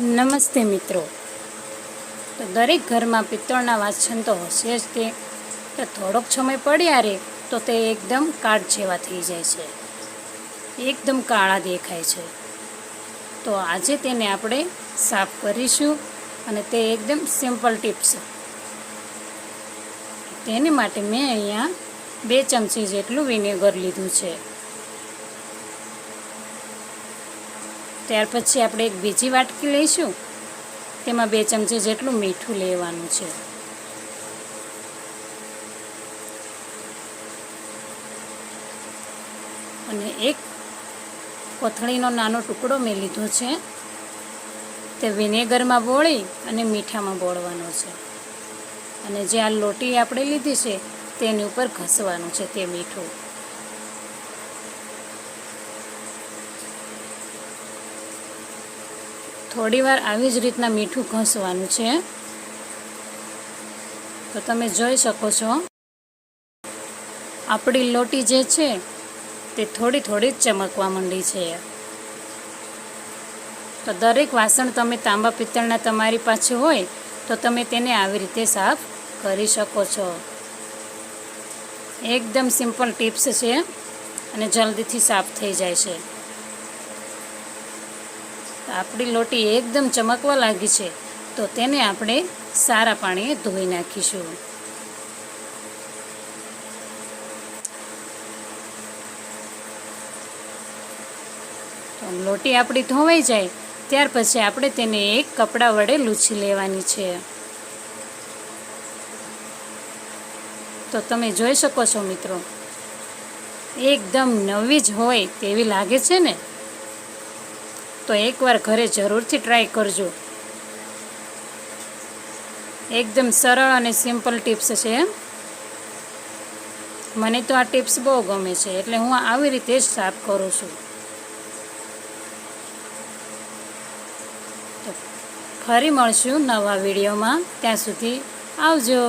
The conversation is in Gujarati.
નમસ્તે મિત્રો. તો દરેક ઘરમાં પિત્તળના વાસણ તો હશે જ તે. તો થોડોક સમય પડ્યા રે તો તે એકદમ કાળ જેવા થઈ જાય છે. એકદમ કાળા દેખાય છે. તો આજે તેને આપણે સાફ કરીશું અને તે એકદમ સિમ્પલ ટિપ્સ. તેને માટે મેં અહીંયા બે ચમચી જેટલું વિનેગર લીધું છે. ત્યાર પછી આપણે એક બીજી વાટકી લઈશું. તેમાં બે ચમચી જેટલું મીઠું લેવાનું છે. અને એક કોથળીનો નાનો ટુકડો મેં લીધો છે. તે વિનેગરમાં બોળી અને મીઠામાં બોળવાનો છે. અને જે આ લોટી આપણે લીધી છે, તેની ઉપર ઘસવાનું છે તે મીઠું. થોડી વાર આવી જ રીતના મીઠું ઘસવાનું છે. તો તમે જોઈ શકો છો. આપણી લોટી જે છે, તે થોડી થોડી જ ચમકવા માંડી છે. તો દરેક વાસણ તમે તાંબા પિત્તળના તમારી પાસે હોય, તો તમે તેને આવી રીતે સાફ કરી શકો છો. એકદમ સિમ્પલ ટિપ્સ છે અને જલ્દીથી સાફ થઈ જાય છે. આપણી લોટી એકદમ ચમકવા લાગી છે, તો તેને આપણે સારા પાણીએ ધોઈ નાખીશું. તો લોટી આપણી ધોવાઈ જાય, ત્યાર પછી આપણે તેને એક કપડા વડે લૂછી લેવાની છે. તો તમે જોઈ શકો છો મિત્રો, એકદમ નવી જ હોય તેવી લાગે છે ને? તો એકવાર ઘરે જરૂરથી ટ્રાય કરજો. એકદમ સરળ અને સિમ્પલ ટિપ્સ છે મને તો આ ટિપ્સ બહુ ગમે છે, એટલે હું આવી રીતે જ સાફ કરું છું. ફરી મળશું નવા વિડીયોમાં. ત્યાં સુધી આવજો.